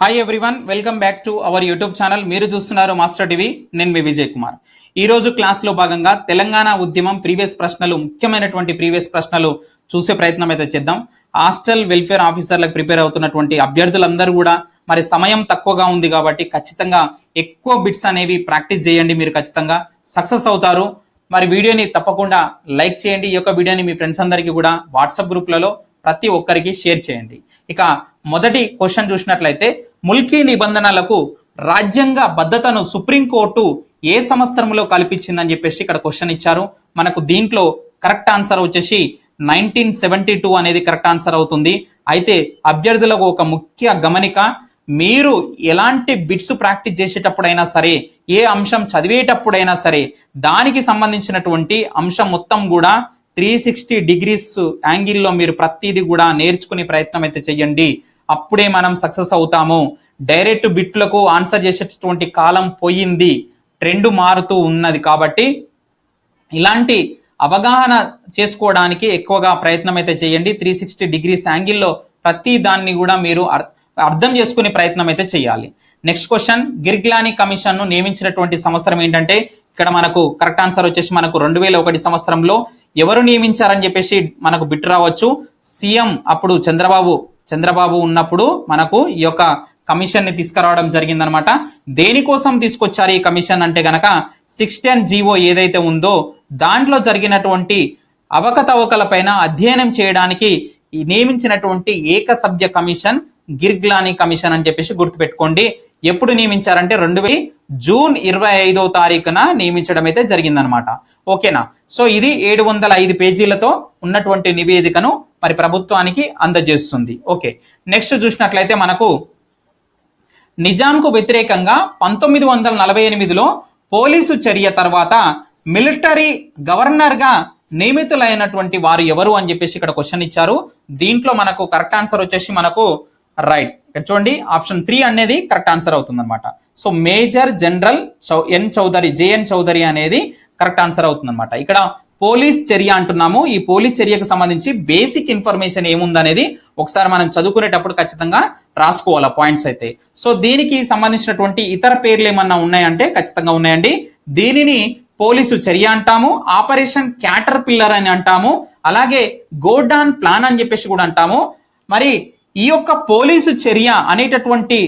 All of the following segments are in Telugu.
Hi everyone welcome back to our YouTube channel మీరు చూస్తున్నారు మాస్టర్ టీవీ నేను మీ విజయ్ కుమార్. ఈ రోజు భాగంగా తెలంగాణ ఉద్యమం ప్రీవియస్ ప్రశ్నలు ముఖ్యమైనటువంటి ప్రీవియస్ ప్రశ్నలు చూసే ప్రయత్నం అయితే చేద్దాం. హాస్టల్ వెల్ఫేర్ ఆఫీసర్లకు ప్రిపేర్ అవుతున్నటువంటి అభ్యర్థులందరూ కూడా మరి సమయం తక్కువగా ఉంది కాబట్టి ఖచ్చితంగా ఎక్కువ బిట్స్ అనేవి ప్రాక్టీస్ చేయండి మీరు ఖచ్చితంగా. సక్సెస్ అవుతారు. మరి వీడియోని తప్పకుండా లైక్ చేయండి. ఈ యొక్క వీడియోని మీ ఫ్రెండ్స్ అందరికీ కూడా వాట్సాప్ గ్రూప్లలో ప్రతి ఒక్కరికి షేర్ చేయండి. ఇక మొదటి క్వశ్చన్ చూసినట్లయితే ముల్కీ నిబంధనలకు రాజ్యాంగ బద్ధతను సుప్రీంకోర్టు ఏ సంవత్సరంలో కల్పించిందని చెప్పేసి ఇక్కడ క్వశ్చన్ ఇచ్చారు. మనకు దీంట్లో కరెక్ట్ ఆన్సర్ వచ్చేసి నైన్టీన్ సెవెంటీ టూ అనేది కరెక్ట్ ఆన్సర్ అవుతుంది. అయితే అభ్యర్థులకు ఒక ముఖ్య గమనిక మీరు ఎలాంటి బిట్స్ ప్రాక్టీస్ చేసేటప్పుడైనా సరే ఏ అంశం చదివేటప్పుడైనా సరే దానికి సంబంధించినటువంటి అంశం మొత్తం కూడా త్రీ సిక్స్టీ డిగ్రీస్ యాంగిల్లో మీరు ప్రతిదీ కూడా నేర్చుకునే ప్రయత్నం అయితే చెయ్యండి. అప్పుడే మనం సక్సెస్ అవుతాము. డైరెక్ట్ బిట్లకు ఆన్సర్ చేసేటటువంటి కాలం పోయింది. ట్రెండ్ మారుతూ ఉన్నది కాబట్టి ఇలాంటి అవగాహన చేసుకోవడానికి ఎక్కువగా ప్రయత్నం అయితే చేయండి త్రీ సిక్స్టీ డిగ్రీస్ యాంగిల్లో ప్రతి దాన్ని కూడా మీరు అర్- అర్థం చేసుకునే ప్రయత్నం అయితే చేయాలి నెక్స్ట్ క్వశ్చన్ గిర్గ్లాని కమిషన్ను నియమించినటువంటి సంవత్సరం ఏంటంటే ఇక్కడ మనకు కరెక్ట్ ఆన్సర్ వచ్చేసి మనకు రెండు వేల ఒకటి సంవత్సరంలో ఎవరు నియమించారని చెప్పేసి మనకు బిట్ రావచ్చు. సీఎం అప్పుడు చంద్రబాబు చంద్రబాబు ఉన్నప్పుడు మనకు ఈ యొక్క కమిషన్ని తీసుకురావడం జరిగిందనమాట. దేనికోసం తీసుకొచ్చారు ఈ కమిషన్ అంటే గనక సిక్స్ టెన్ జీవో ఏదైతే ఉందో దాంట్లో జరిగినటువంటి అవకతవకల పైన అధ్యయనం చేయడానికి నియమించినటువంటి ఏక సభ్య కమిషన్ గిర్గ్లానీ కమిషన్ అని చెప్పేసి గుర్తుపెట్టుకోండి. ఎప్పుడు నియమించారంటే రెండు వేల జూన్ ఇరవై ఐదో తారీఖున నియమించడం అయితే జరిగిందనమాట ఓకేనా? సో ఇది ఏడు వందల ఐదు పేజీలతో ఉన్నటువంటి నివేదికను మరి ప్రభుత్వానికి అందజేస్తుంది. ఓకే. నెక్స్ట్ చూసినట్లయితే మనకు నిజాంకు వ్యతిరేకంగా పంతొమ్మిది వందల నలభై ఎనిమిదిలో పోలీసు చర్య తర్వాత మిలిటరీ గవర్నర్గా నియమితులైనటువంటి వారు ఎవరు అని చెప్పేసి ఇక్కడ క్వశ్చన్ ఇచ్చారు. దీంట్లో మనకు కరెక్ట్ ఆన్సర్ వచ్చేసి మనకు రైట్ ఇక్కడ చూడండి ఆప్షన్ త్రీ అనేది కరెక్ట్ ఆన్సర్ అవుతుంది అనమాట సో మేజర్ జనరల్ చౌ- ఎన్ చౌదరి జేఎన్ చౌదరి అనేది కరెక్ట్ ఆన్సర్ అవుతుంది అనమాట ఇక్కడ పోలీస్ చర్య అంటున్నాము. ఈ పోలీస్ చర్యకు సంబంధించి బేసిక్ ఇన్ఫర్మేషన్ ఏముందనేది ఒకసారి మనం చదువుకునేటప్పుడు ఖచ్చితంగా రాసుకోవాలి పాయింట్స్ అయితే. సో దీనికి సంబంధించినటువంటి ఇతర పేర్లు ఏమన్నా ఉన్నాయంటే ఖచ్చితంగా ఉన్నాయండి. దీనిని పోలీసు చర్య అంటాము. ఆపరేషన్ క్యాటర్ పిల్లర్ అని అంటాము. అలాగే గోడాన్ ప్లాన్ అని చెప్పేసి కూడా అంటాము. మరి ఈ యొక్క పోలీసు చర్య అనేటటువంటి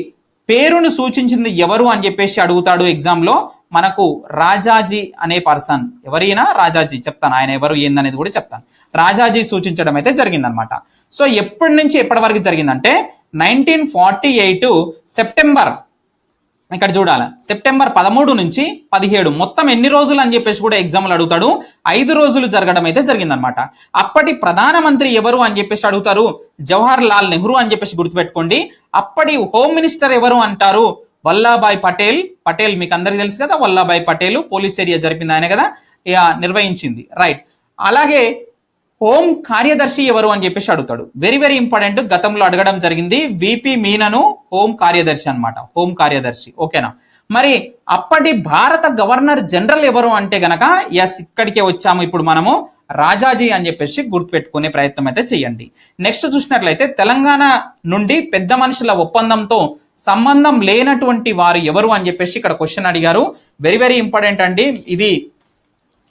పేరును సూచించింది ఎవరు అని చెప్పేసి అడుగుతాడు ఎగ్జామ్లో మనకు రాజాజీ అనే పర్సన్ ఎవరైనా రాజాజీ చెప్తాను. ఆయన ఎవరు ఏందనేది కూడా చెప్తాను. రాజాజీ సూచించడం అయితే జరిగిందనమాట. సో ఎప్పటి నుంచి ఎప్పటి వరకు జరిగిందంటే నైన్టీన్ ఫార్టీ ఎయిట్ సెప్టెంబర్ ఇక్కడ చూడాలి. సెప్టెంబర్ పదమూడు నుంచి పదిహేడు. మొత్తం ఎన్ని రోజులు అని చెప్పేసి కూడా ఎగ్జామ్లు అడుగుతాడు. ఐదు రోజులు జరగడం అయితే జరిగిందనమాట అప్పటి ప్రధానమంత్రి ఎవరు అని చెప్పేసి అడుగుతారు. జవహర్ లాల్ నెహ్రూ అని చెప్పేసి గుర్తుపెట్టుకోండి. అప్పటి హోమ్ మినిస్టర్ ఎవరు అంటారు? వల్లాభాయ్ పటేల్. పటేల్ మీకు అందరికీ తెలుసు కదా వల్లాభాయ్ పటేల్ పోలీస్ చర్య జరిపింది ఆయన కదా ఇక నిర్వహించింది. రైట్. అలాగే హోం కార్యదర్శి ఎవరు అని చెప్పేసి అడుగుతాడు. వెరీ వెరీ ఇంపార్టెంట్ గతంలో అడగడం జరిగింది విపి మీనను హోం కార్యదర్శి అనమాట హోం కార్యదర్శి. ఓకేనా మరి అప్పటి భారత గవర్నర్ జనరల్ ఎవరు అంటే గనక ఎస్ ఇక్కడికే వచ్చాము ఇప్పుడు మనము రాజాజీ అని చెప్పేసి గుర్తుపెట్టుకునే ప్రయత్నం అయితే చేయండి. నెక్స్ట్ చూసినట్లయితే తెలంగాణ నుండి పెద్ద మనుషుల ఒప్పందంతో సంబంధం లేనటువంటి వారు ఎవరు అని చెప్పేసి ఇక్కడ క్వశ్చన్ అడిగారు. వెరీ వెరీ ఇంపార్టెంట్ అండి. ఇది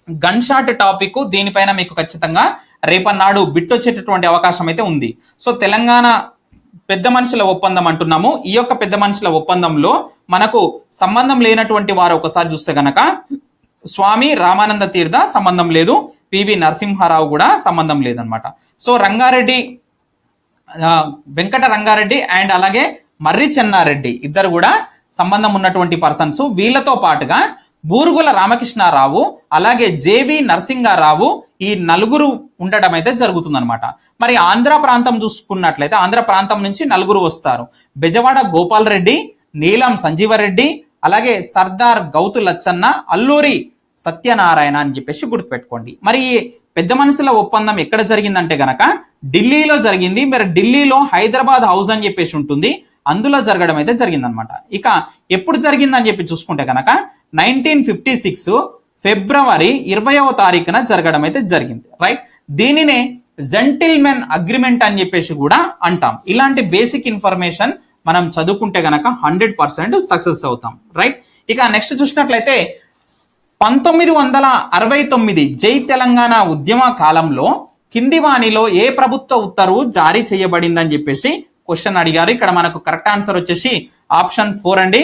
గన్ షాట్ టాపిక్ దీనిపైన మీకు ఖచ్చితంగా రేపన్నాడు బిట్టొచ్చేటటువంటి అవకాశం అయితే ఉంది. సో తెలంగాణ పెద్ద మనుషుల ఒప్పందం అంటున్నాము. ఈ యొక్క పెద్ద మనుషుల ఒప్పందంలో మనకు సంబంధం లేనటువంటి వారు ఒకసారి చూస్తే గనక స్వామి రామానంద తీర్థ సంబంధం లేదు. పివి నరసింహారావు కూడా సంబంధం లేదనమాట సో రంగారెడ్డి వెంకట రంగారెడ్డి అండ్ అలాగే మర్రి చెన్నారెడ్డి ఇద్దరు కూడా సంబంధం ఉన్నటువంటి పర్సన్స్. వీళ్ళతో పాటుగా బూరుగుల రామకృష్ణారావు అలాగే జేవి నరసింహారావు ఈ నలుగురు ఉండడం అయితే జరుగుతుందనమాట మరి ఆంధ్ర ప్రాంతం చూసుకున్నట్లయితే ఆంధ్ర ప్రాంతం నుంచి నలుగురు వస్తారు. బెజవాడ గోపాల్ రెడ్డి నీలం సంజీవరెడ్డి అలాగే సర్దార్ గౌతు లచ్చన్న అల్లూరి సత్యనారాయణ అని చెప్పేసి గుర్తుపెట్టుకోండి. మరి పెద్ద మనుషుల ఒప్పందం ఎక్కడ జరిగిందంటే గనక ఢిల్లీలో జరిగింది. మరి ఢిల్లీలో హైదరాబాద్ హౌస్ అని చెప్పేసి ఉంటుంది. అందులో జరగడం అయితే జరిగిందనమాట ఇక ఎప్పుడు జరిగిందని చెప్పి చూసుకుంటే కనుక నైన్టీన్ ఫిఫ్టీ సిక్స్ ఫిబ్రవరి ఇరవయవ తారీఖున జరగడం అయితే జరిగింది రైట్ దీనినే జెంటిల్మెన్ అగ్రిమెంట్ అని చెప్పేసి కూడా అంటాం. ఇలాంటి బేసిక్ ఇన్ఫర్మేషన్ మనం చదువుకుంటే గనక హండ్రెడ్ పర్సెంట్ సక్సెస్ అవుతాం రైట్ ఇక నెక్స్ట్ చూసినట్లయితే పంతొమ్మిది వందల అరవై తొమ్మిది జై తెలంగాణ ఉద్యమ కాలంలో కింది వాణిలో ఏ ప్రభుత్వ ఉత్తర్వు జారీ చేయబడిందని చెప్పేసి క్వశ్చన్ అడిగారు. ఇక్కడ మనకు కరెక్ట్ ఆన్సర్ వచ్చేసి ఆప్షన్ ఫోర్ అండి.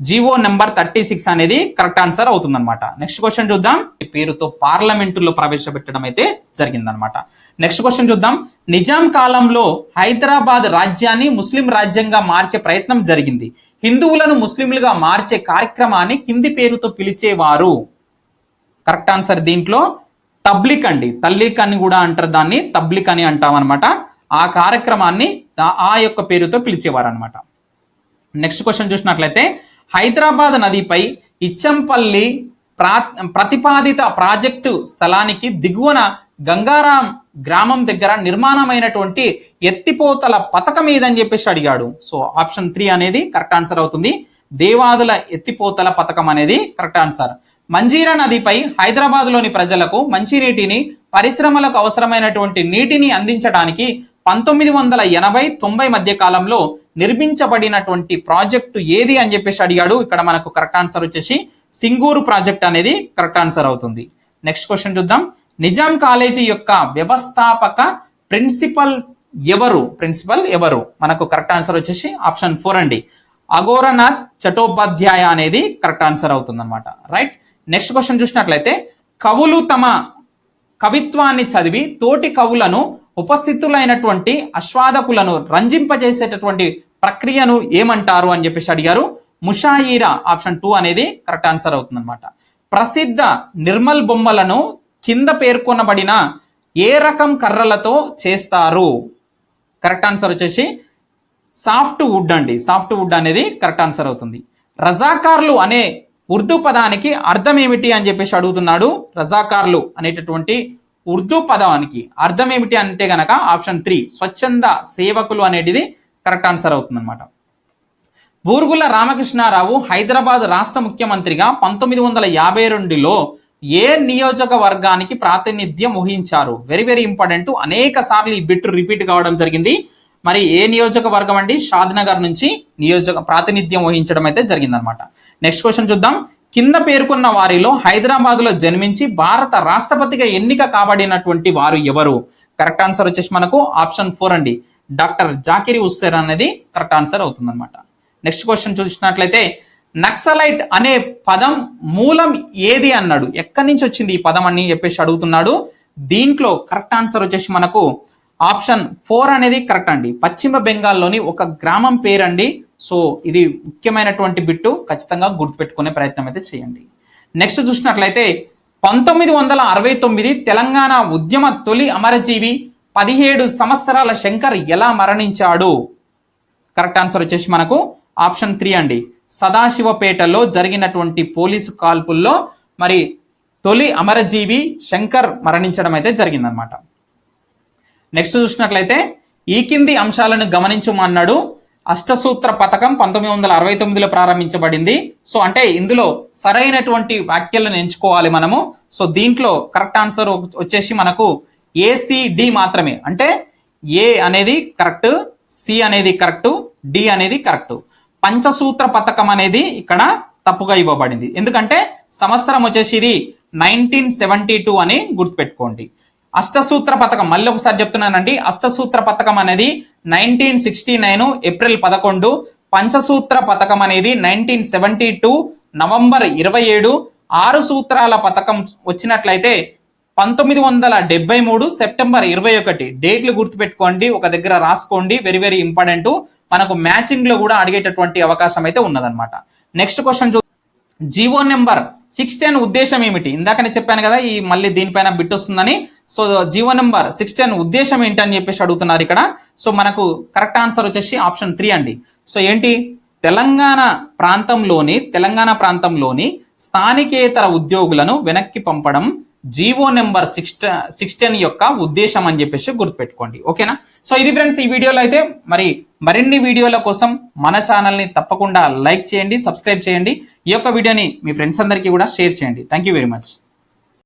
జీవో నెంబర్ థర్టీ సిక్స్ అనేది కరెక్ట్ ఆన్సర్ అవుతుందన్నమాట. నెక్స్ట్ క్వశ్చన్ చూద్దాం. ఈ పేరుతో పార్లమెంటులో ప్రవేశపెట్టడం అయితే జరిగిందనమాట నెక్స్ట్ క్వశ్చన్ చూద్దాం. నిజాం కాలంలో హైదరాబాద్ రాజ్యాన్ని ముస్లిం రాజ్యంగా మార్చే ప్రయత్నం జరిగింది. హిందువులను ముస్లింలుగా మార్చే కార్యక్రమాన్ని కింది పేరుతో పిలిచేవారు. కరెక్ట్ ఆన్సర్ దీంట్లో తబ్లిక్ అండి. తల్లిక్ అని కూడా అంటారు దాన్ని. తబ్లిక్ అని అంటాం అనమాట ఆ కార్యక్రమాన్ని ఆ యొక్క పేరుతో పిలిచేవారు అనమాట నెక్స్ట్ క్వశ్చన్ చూసినట్లయితే హైదరాబాద్ నదిపై ఇచ్చంపల్లి ప్రా ప్రతిపాదిత ప్రాజెక్టు స్థలానికి దిగువన గంగారాం గ్రామం దగ్గర నిర్మాణమైనటువంటి ఎత్తిపోతల పథకం ఏదని చెప్పేసి అడిగాడు. సో ఆప్షన్ త్రీ అనేది కరెక్ట్ ఆన్సర్ అవుతుంది. దేవాదుల ఎత్తిపోతల పథకం అనేది కరెక్ట్ ఆన్సర్. మంజీరా నదిపై హైదరాబాద్లోని ప్రజలకు మంచినీటిని పరిశ్రమలకు అవసరమైనటువంటి నీటిని అందించడానికి పంతొమ్మిది వందల ఎనభై తొంభై మధ్య కాలంలో నిర్మించబడినటువంటి ప్రాజెక్టు ఏది అని చెప్పేసి అడిగాడు. ఇక్కడ మనకు కరెక్ట్ ఆన్సర్ వచ్చేసి సింగూరు ప్రాజెక్ట్ అనేది కరెక్ట్ ఆన్సర్ అవుతుంది. నెక్స్ట్ క్వశ్చన్ చూద్దాం. నిజాం కాలేజీ యొక్క వ్యవస్థాపక ప్రిన్సిపల్ ఎవరు? ప్రిన్సిపల్ ఎవరు? మనకు కరెక్ట్ ఆన్సర్ వచ్చేసి ఆప్షన్ ఫోర్ అండి. అఘోరనాథ్ చటోపాధ్యాయ అనేది కరెక్ట్ ఆన్సర్ అవుతుంది అనమాట రైట్ నెక్స్ట్ క్వశ్చన్ చూసినట్లయితే కవులు తమ కవిత్వాన్ని చదివి తోటి కవులను ఉపస్థితులైనటువంటి అశ్వాదకులను రంజింపజేసేటటువంటి ప్రక్రియను ఏమంటారు అని చెప్పేసి అడిగారు. ముషాయిరా ఆప్షన్ టూ అనేది కరెక్ట్ ఆన్సర్ అవుతుంది అనమాట ప్రసిద్ధ నిర్మల్ బొమ్మలను కింద పేర్కొనబడిన ఏ రకం కర్రలతో చేస్తారు? కరెక్ట్ ఆన్సర్ వచ్చేసి సాఫ్ట్ వుడ్ అండి. సాఫ్ట్ వుడ్ అనేది కరెక్ట్ ఆన్సర్ అవుతుంది. రజాకార్లు అనే ఉర్దూ పదానికి అర్థం ఏమిటి అని చెప్పేసి అడుగుతున్నాడు రజాకార్లు అనేటటువంటి ఉర్దూ పదానికి. అర్థం ఏమిటి అంటే గనక ఆప్షన్ త్రీ స్వచ్ఛంద సేవకులు అనేది కరెక్ట్ ఆన్సర్ అవుతుందన్నమాట. బూర్గుల రామకృష్ణారావు హైదరాబాద్ రాష్ట్ర ముఖ్యమంత్రిగా పంతొమ్మిది వందల యాభై రెండులో ఏ నియోజకవర్గానికి ప్రాతినిధ్యం వహించారు? వెరీ వెరీ ఇంపార్టెంట్ అనేక సార్లు ఈ బిట్ రిపీట్ కావడం జరిగింది. మరి ఏ నియోజకవర్గం అండి? షాద్నగర్ నుంచి నియోజక ప్రాతినిధ్యం వహించడం అయితే జరిగిందనమాట నెక్స్ట్ క్వశ్చన్ చూద్దాం. కింద పేర్కొన్న వారిలో హైదరాబాద్లో జన్మించి భారత రాష్ట్రపతిగా ఎన్నిక కాబడినటువంటి వారు ఎవరు? కరెక్ట్ ఆన్సర్ వచ్చేసి మనకు ఆప్షన్ ఫోర్ అండి. డాక్టర్ జాకిరి ఉస్సేర్ అనేది కరెక్ట్ ఆన్సర్ అవుతుంది నెక్స్ట్ క్వశ్చన్ చూసినట్లయితే నక్సలైట్ అనే పదం మూలం ఏది అన్నాడు? ఎక్కడి నుంచి వచ్చింది ఈ పదం అని చెప్పేసి అడుగుతున్నాడు. దీంట్లో కరెక్ట్ ఆన్సర్ వచ్చేసి మనకు ఆప్షన్ ఫోర్ అనేది కరెక్ట్ అండి. పశ్చిమ బెంగాల్లోని ఒక గ్రామం పేరండి. సో ఇది ముఖ్యమైనటువంటి బిట్టు. ఖచ్చితంగా గుర్తుపెట్టుకునే ప్రయత్నం అయితే చేయండి. నెక్స్ట్ చూసినట్లయితే పంతొమ్మిది వందల అరవై తొమ్మిది తెలంగాణ ఉద్యమ తొలి అమరజీవి పదిహేడు సంవత్సరాల శంకర్ ఎలా మరణించాడు? కరెక్ట్ ఆన్సర్ వచ్చేసి మనకు ఆప్షన్ త్రీ అండి. సదాశివపేటలో జరిగినటువంటి పోలీసు కాల్పుల్లో మరి తొలి అమరజీవి శంకర్ మరణించడం అయితే జరిగిందనమాట నెక్స్ట్ చూసినట్లయితే ఈ కింది అంశాలను గమనించమన్నాడు అష్టసూత్ర పథకం పంతొమ్మిది వందల అరవై తొమ్మిదిలో ప్రారంభించబడింది. సో అంటే ఇందులో సరైనటువంటి వ్యాఖ్యలను ఎంచుకోవాలి మనము. సో దీంట్లో కరెక్ట్ ఆన్సర్ వచ్చేసి మనకు ఏసీడి మాత్రమే. అంటే ఏ అనేది కరెక్ట్ సి అనేది కరెక్ట్ డి అనేది కరెక్ట్. పంచసూత్ర పథకం అనేది ఇక్కడ తప్పుగా ఇవ్వబడింది. ఎందుకంటే సంవత్సరం వచ్చేసి ఇది నైన్టీన్ సెవెంటీ టూ అని గుర్తుపెట్టుకోండి. అష్టసూత్ర పథకం మళ్ళీ ఒకసారి చెప్తున్నానండి. అష్టసూత్ర పథకం అనేది నైన్టీన్ సిక్స్టీ నైన్ ఏప్రిల్ పదకొండు. పంచసూత్ర పథకం అనేది నైన్టీన్ సెవెంటీ టూ నవంబర్ ఇరవై ఏడు. ఆరు సూత్రాల పథకం వచ్చినట్లయితే పంతొమ్మిది వందల డెబ్బై మూడు సెప్టెంబర్ ఇరవై ఒకటి. డేట్లు గుర్తుపెట్టుకోండి ఒక దగ్గర రాసుకోండి. వెరీ వెరీ ఇంపార్టెంట్ మనకు మ్యాచింగ్లో కూడా అడిగేటటువంటి అవకాశం అయితే ఉన్నదన్నమాట. నెక్స్ట్ క్వశ్చన్ చూ జీవో నెంబర్ సిక్స్ టెన్ ఉద్దేశం ఏమిటి? ఇందాకనే చెప్పాను కదా ఈ మళ్ళీ దీనిపైన బిట్ వస్తుందని. So GO number six ten ఉద్దేశం ఏంటి అని చెప్పేసి అడుగుతున్నారు ఇక్కడ. సో మనకు కరెక్ట్ ఆన్సర్ వచ్చేసి ఆప్షన్ త్రీ అండి. సో ఏంటి? తెలంగాణ ప్రాంతంలోని తెలంగాణ ప్రాంతంలోని స్థానికేతర ఉద్యోగులను వెనక్కి పంపడం జీవో నెంబర్ సిక్స్ సిక్స్టెన్ యొక్క ఉద్దేశం అని చెప్పేసి గుర్తుపెట్టుకోండి. ఓకేనా? సో ఇది ఫ్రెండ్స్ ఈ వీడియోలో అయితే మరి మరిన్ని వీడియోల కోసం మన ఛానల్ని తప్పకుండా లైక్ చేయండి సబ్స్క్రైబ్ చేయండి. ఈ యొక్క వీడియోని మీ ఫ్రెండ్స్ అందరికీ కూడా షేర్ చేయండి. Thank you very much